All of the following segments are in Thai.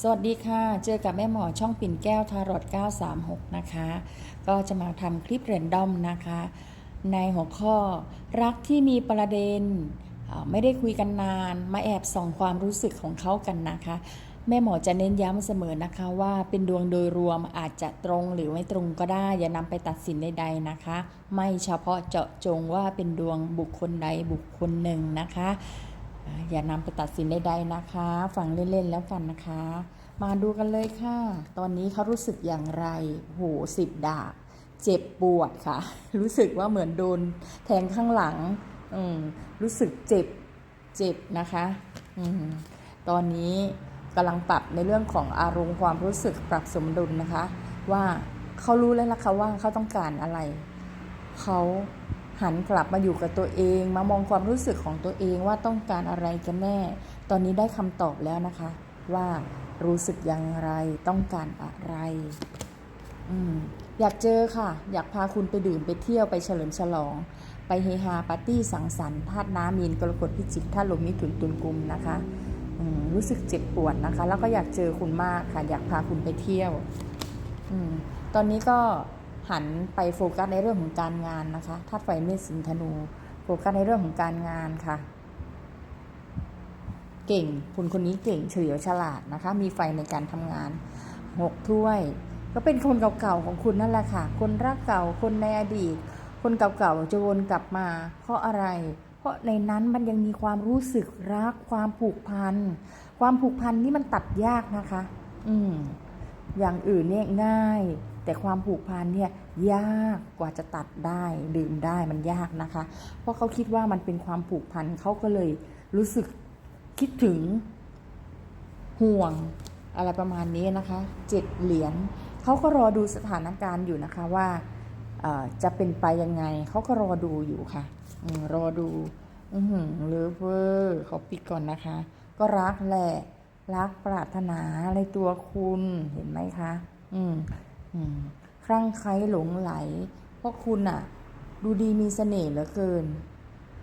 สวัสดีค่ะ เจอกับแม่หมอช่องปิ่นแก้วทารอด936 นะคะ ก็จะมาทำคลิปเรนดอมนะคะ ในหัวข้อรักที่มีประเด็น ไม่ได้คุยกันนาน มาแอบส่องความรู้สึกของเขากันนะคะ แม่หมอจะเน้นย้ำเสมอนะคะว่าเป็นดวงโดยรวมอาจจะตรงหรือไม่ตรงก็ได้ อย่านำไปตัดสินใดๆนะคะ ไม่เฉพาะเจาะจงว่าเป็นดวงบุคคลใดบุคคลหนึ่งนะคะ อย่านำไปตัดสินใดๆนะคะ ฟังเล่นๆแล้วกันนะคะ มาดูกันเลยค่ะ ตอนนี้เขารู้สึกอย่างไร โหสิบดาบเจ็บปวดค่ะ รู้สึกว่าเหมือนโดนแทงข้างหลัง อืมรู้สึกเจ็บเจ็บนะคะ อืมตอนนี้กำลังปรับในเรื่องของอารมณ์ความรู้สึกปรับสมดุลนะคะ ว่าเขารู้แล้วล่ะค่ะว่าเขาต้องการอะไร เขา หันกลับมาอยู่กับตัวเอง มามองความรู้สึกของตัวเองว่าต้องการอะไรกันแน่ ตอนนี้ได้คำตอบแล้วนะคะ ว่ารู้สึกอย่างไรต้องการอะไรอืมอยากเจอค่ะ อยากพาคุณไปดื่มไปเที่ยวไปเฉลิมฉลอง ไปเฮฮาปาร์ตี้สังสรรค์ธาตุน้ำมีนกรกฎพิจิกธาตุลมมิถุนตุลกุมนะคะรู้สึกเจ็บปวดนะคะ แล้วก็อยากเจอคุณมากค่ะ อยากพาคุณไปเที่ยวอตอนนี้ก็ หันไปโฟกัสในเรื่องของการงานนะคะธาตุไฟเมษสิงธนู โฟกัสในเรื่องของการงานค่ะ เก่งคุณคนนี้เก่งเฉลียวฉลาดนะคะ มีไฟในการทำงานหกถ้วย ก็เป็นคนเก่าๆของคุณนั่นแหละค่ะ คนรักเก่าคนในอดีต คนเก่าๆจะวนกลับมา เพราะอะไร เพราะในนั้นมันยังมีความรู้สึกรักความผูกพัน ความผูกพันนี่มันตัดยากนะคะ อืมอย่างอื่นเนี่ยง่าย แต่ความผูกพันเนี่ยยากกว่าจะตัดได้ดื่มได้มันยากนะคะ เพราะเขาคิดว่ามันเป็นความผูกพันเขาก็เลยรู้สึกคิดถึงห่วงอะไรประมาณนี้นะคะเจ็ดเหรียญเขาก็รอดูสถานการณ์อยู่นะคะว่าจะเป็นไปยังไงเขาก็รอดูอยู่ค่ะอรอดูอือหือเลิฟเวอร์เขาปิดก่อนนะคะ ก็รักแหละรักปรารถนาในตัวคุณเห็นไหมคะ อืม คลั่งไคล้หลงไหลเพราะคุณอะดูดีมีเสน่ห์เหลือเกิน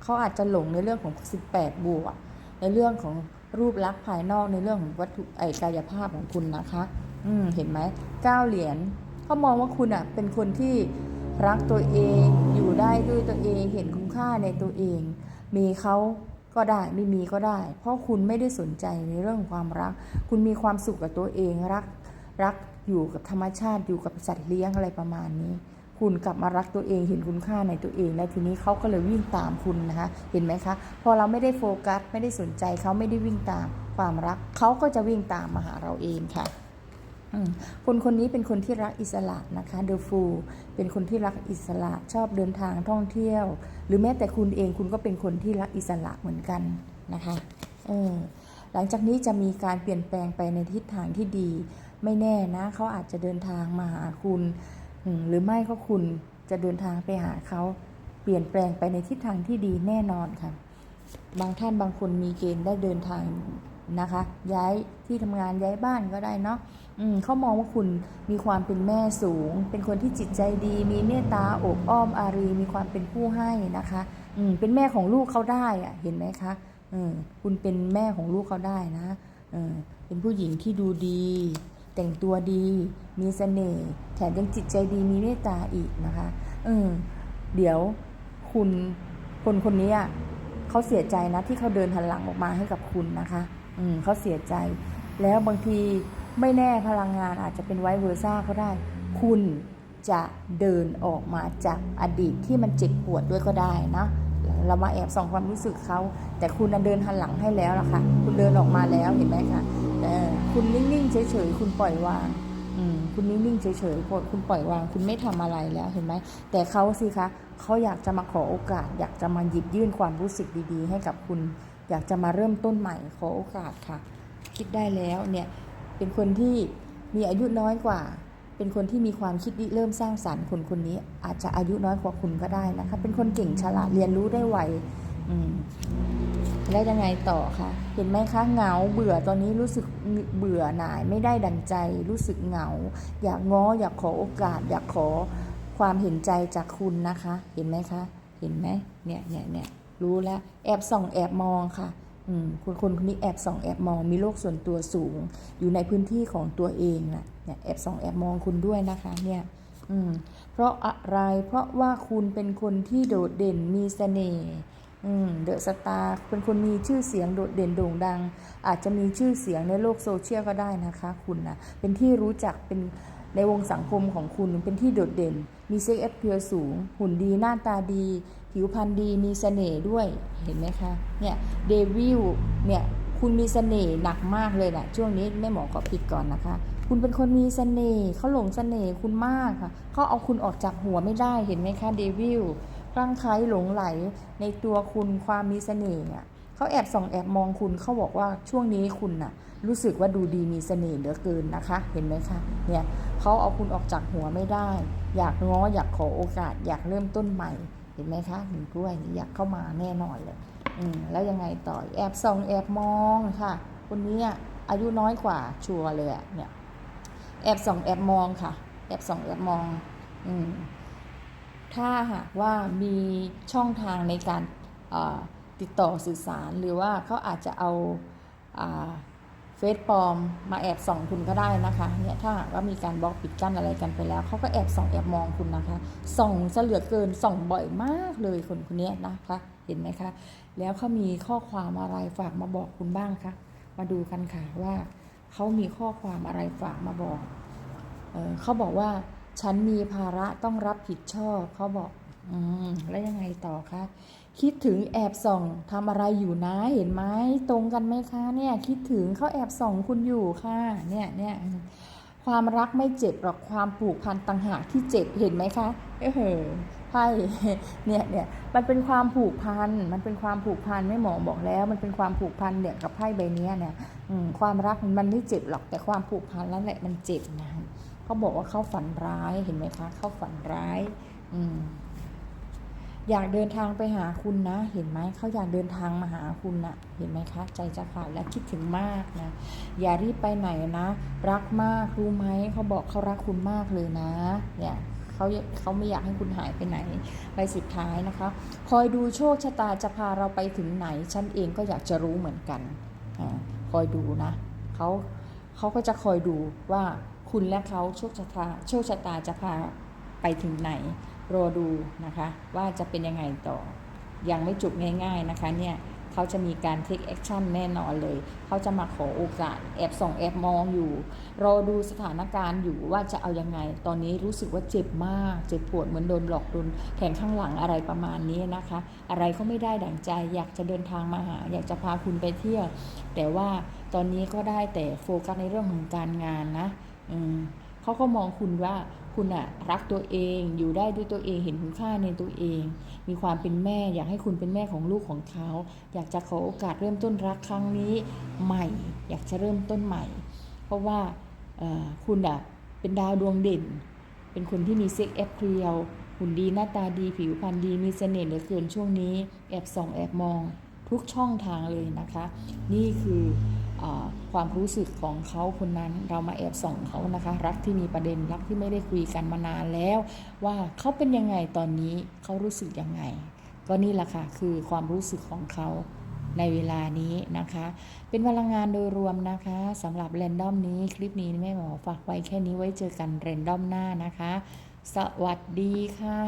เขาอาจจะหลงในเรื่องของ 18 บวก ในเรื่องของรูปลักษณ์ภายนอกในเรื่องของวัตถุไอกายภาพของคุณนะคะ อืมเห็นไหมเก้าเหรียญเขามองว่าคุณอะเป็นคนที่รักตัวเองอยู่ได้ด้วยตัวเองเห็นคุณค่าในตัวเอง มีเขาก็ได้ไม่มีก็ได้ เพราะคุณไม่ได้สนใจในเรื่องของความรัก คุณมีความสุขกับตัวเองรัก รักอยู่กับธรรมชาติอยู่กับสัตว์เลี้ยงอะไรประมาณนี้ คุณกลับมารักตัวเองเห็นคุณค่าในตัวเอง และทีนี้เขาก็เลยวิ่งตามคุณนะคะ เห็นไหมคะ พอเราไม่ได้โฟกัส ไม่ได้สนใจเขาไม่ได้วิ่งตามความรักเขาก็จะวิ่งตามมาหาเราเองค่ะคนคนนี้เป็นคนที่รักอิสระนะคะเดอะฟูเป็นคนที่รักอิสระชอบเดินทางท่องเที่ยว หรือแม้แต่คุณเองคุณก็เป็นคนที่รักอิสระเหมือนกันนะคะหลังจากนี้จะมีการเปลี่ยนแปลงไปในทิศทางที่ดี ไม่แน่นะเขาอาจจะเดินทางมาหาคุณ หรือไม่ก็คุณจะเดินทางไปหาเขาเปลี่ยนแปลงไปในทิศทางที่ดีแน่นอนค่ะ บางท่านบางคนมีเกณฑ์ได้เดินทางนะคะ ย้ายที่ทำงานย้ายบ้านก็ได้เนาะเขามองว่าคุณมีความเป็นแม่สูง เป็นคนที่จิตใจดี มีเมตตาอบอ้อมอารี มีความเป็นผู้ให้นะคะอืมเป็นแม่ของลูกเขาได้อะเห็นไหมคะอืมคุณเป็นแม่ของลูกเขาได้นะเป็นผู้หญิงที่ดูดี แต่งตัวดี มีเสน่ห์แถมยังจิตใจดีมีเมตตาอีกนะคะเออเดี๋ยวคุณคนคนนี้อะเขาเสียใจนะที่เขาเดินหันหลังออกมาให้กับคุณนะคะ อืมเขาเสียใจ แล้วบางทีไม่แน่พลังงานอาจจะเป็นไวเวอร์ซ่าก็ได้ คุณจะเดินออกมาจากอดีตที่มันเจ็บปวดด้วยก็ได้นะเรามาแอบส่องความรู้สึกเขา แต่คุณน่ะเดินหันหลังให้แล้วล่ะค่ะ คุณเดินออกมาแล้วเห็นไหมคะ คุณนิ่งๆเฉยๆคุณปล่อยวางอืมคุณนิ่งๆเฉยๆคุณปล่อยวาง คุณไม่ทำอะไรแล้วเห็นไหม แต่เขาสิคะเขาอยากจะมาขอโอกาส อยากจะมาหยิบยื่นความรู้สึกดีๆ ให้กับคุณ อยากจะมาเริ่มต้นใหม่ขอโอกาสค่ะ คิดได้แล้วเนี่ยเป็นคนที่มีอายุน้อยกว่า เป็นคนที่มีความคิดริเริ่มสร้างสรรค์คนคนนี้อาจจะอายุน้อยกว่าคุณก็ได้นะคะเป็นคนเก่งฉลาดเรียนรู้ได้ไวอืม แล้วยังไงต่อคะเห็นไหมคะเหงาเบื่อตอนนี้รู้สึกเบื่อหน่ายไม่ได้ดังใจ รู้สึกเหงา อยากง้ออยากขอโอกาส อยากขอความเห็นใจจากคุณนะคะ เห็นไหมคะ เห็นไหมเนี่ยเนี่ยเนี่ยรู้แล้วแอบส่องแอบมองค่ะอืมคนคนคนนี้แอบส่องแอบมองมีโลกส่วนตัวสูง อยู่ในพื้นที่ของตัวเองนะเนี่ยแอบส่องแอบมองคุณด้วยนะคะเนี่ยอืมเพราะอะไรเพราะว่าคุณเป็นคนที่โดดเด่นมีเสน่ห์ เดอะสตาร์เป็นคนมีชื่อเสียงโดดเด่นโด่งดัง อาจจะมีชื่อเสียงในโลกโซเชียลก็ได้นะคะ คุณนะเป็นที่รู้จักเป็นในวงสังคมของคุณเป็นที่โดดเด่น มีเซ็กแอปเพียสูง หุ่นดีหน้าตาดี ผิวพรรณดีมีเสน่ห์ด้วยเห็นไหมคะเนี่ยเดวิลเนี่ยคุณมีเสน่ห์หนักมากเลยนะช่วงนี้แม่หมอขอปิดก่อนนะคะ คุณเป็นคนมีเสน่ห์เขาหลงเสน่ห์คุณมากค่ะเขาเอาคุณออกจากหัวไม่ได้เห็นไหมคะเดวิล คลั่งไคล้หลงไหลในตัวคุณความมีเสน่ห์เนี่ยเขาแอบส่องแอบมองคุณเขาบอกว่าช่วงนี้คุณน่ะรู้สึกว่าดูดีมีเสน่ห์เหลือเกินนะคะ เห็นไหมคะเนี่ยเขาเอาคุณออกจากหัวไม่ได้ อยากง้ออยากขอโอกาส อยากเริ่มต้นใหม่ เห็นไหมคะหนึ่งกล้วยนี่อยากเข้ามาแน่นอนเลยอืมแล้วยังไงต่อแอบส่องแอบมองค่ะคนนี้อะอายุน้อยกว่าชัวร์เลยอะเนี่ยแอบส่องแอบมองค่ะ แอบส่องแอบมอง อืม ถ้าหากว่ามีช่องทางในการติดต่อสื่อสาร หรือว่าเขาอาจจะเอาเฟซปลอมมาแอบส่องคุณก็ได้นะคะเนี่ยถ้าหากว่ามีการบล็อกปิดกั้นอะไรกันไปแล้วเขาก็แอบส่องแอบมองคุณนะคะส่องซะเหลือเกินส่องบ่อยมากเลยคนคนนี้นะคะเห็นไหมคะ แล้วเขามีข้อความอะไรฝากมาบอกคุณบ้างคะมาดูกันค่ะว่าเขามีข้อความอะไรฝากมาบอกเออเขาบอกว่า ฉันมีภาระต้องรับผิดชอบเขาบอกอืมแล้วยังไงต่อคะคิดถึงแอบส่องทำอะไรอยู่นะเห็นไหมตรงกันไหมคะเนี่ย คิดถึงเขาแอบส่องคุณอยู่ค่ะ เนี่ยเนี่ยความรักไม่เจ็บหรอกความผูกพันต่างหากที่เจ็บเห็นไหมคะเออไพ่เนี่ยเนี่ยมันเป็นความผูกพันมันเป็นความผูกพันไม่หมอบอกแล้ว มันเป็นความผูกพันเนี่ยกับไพ่ใบเนี้ยเนี่ยความรักมันไม่เจ็บหรอกแต่ความผูกพันแล้วแหละมันเจ็บนะ เขาบอกว่าเขาฝันร้ายเห็นไหมคะเขาฝันร้ายอืมอยากเดินทางไปหาคุณนะ เห็นไหมเขาอยากเดินทางมาหาคุณนะเห็นไหมคะ ใจจะขาดและคิดถึงมากนะ อย่ารีบไปไหนนะ รักมากรู้ไหมเขาบอกเขารักคุณมากเลยนะ เนี่ยเขาเขาไม่อยากให้คุณหายไปไหนไปสุดท้ายนะคะ คอยดูโชคชะตาจะพาเราไปถึงไหน ฉันเองก็อยากจะรู้เหมือนกันอาคอยดูนะเขาเขาก็จะคอยดูว่า คุณและเขาโชคชะตาโชคชะตาจะพาไปถึงไหน รอดูนะคะ ว่าจะเป็นยังไงต่อ ยังไม่จบง่าย ๆนะคะเนี่ยเขาจะมีการ take action แน่นอนเลย เขาจะมาขอโอกาสแอบส่องแอบมองอยู่ รอดูสถานการณ์อยู่ว่าจะเอายังไง ตอนนี้รู้สึกว่าเจ็บมาก เจ็บปวดเหมือนโดนหลอกโดนแทงข้างหลังอะไรประมาณนี้นะคะ อะไรก็ไม่ได้ดั่งใจ อยากจะเดินทางมาหา อยากจะพาคุณไปเที่ยว แต่ว่าตอนนี้ก็ได้แต่โฟกัสในเรื่องของการงานนะ เขาก็มองคุณว่าคุณอะรักตัวเองอยู่ได้ด้วยตัวเองเห็นคุณค่าในตัวเอง มีความเป็นแม่อยากให้คุณเป็นแม่ของลูกของเขา อยากจะขอโอกาสเริ่มต้นรักครั้งนี้ใหม่ อยากจะเริ่มต้นใหม่ เพราะว่าคุณอะเป็นดาวดวงเด่น เป็นคนที่มีเซ็กแอปเรียวหุ่นดีหน้าตาดีผิวพรรณดีมีเสน่ห์เหลือเกินช่วงนี้ แอบส่องแอบมองทุกช่องทางเลยนะคะ นี่คือ ความรู้สึกของเขาคนนั้นเรามาแอบส่องเขานะคะ รักที่มีประเด็นรักที่ไม่ได้คุยกันมานานแล้ว ว่าเขาเป็นยังไงตอนนี้เขารู้สึกยังไง ก็นี่แหละค่ะคือความรู้สึกของเขาในเวลานี้นะคะ เป็นพลังงานโดยรวมนะคะสำหรับแรนดอมนี้คลิปนี้แม่หมอฝากไว้แค่นี้ไว้เจอกันแรนดอมหน้านะคะ สวัสดีค่ะ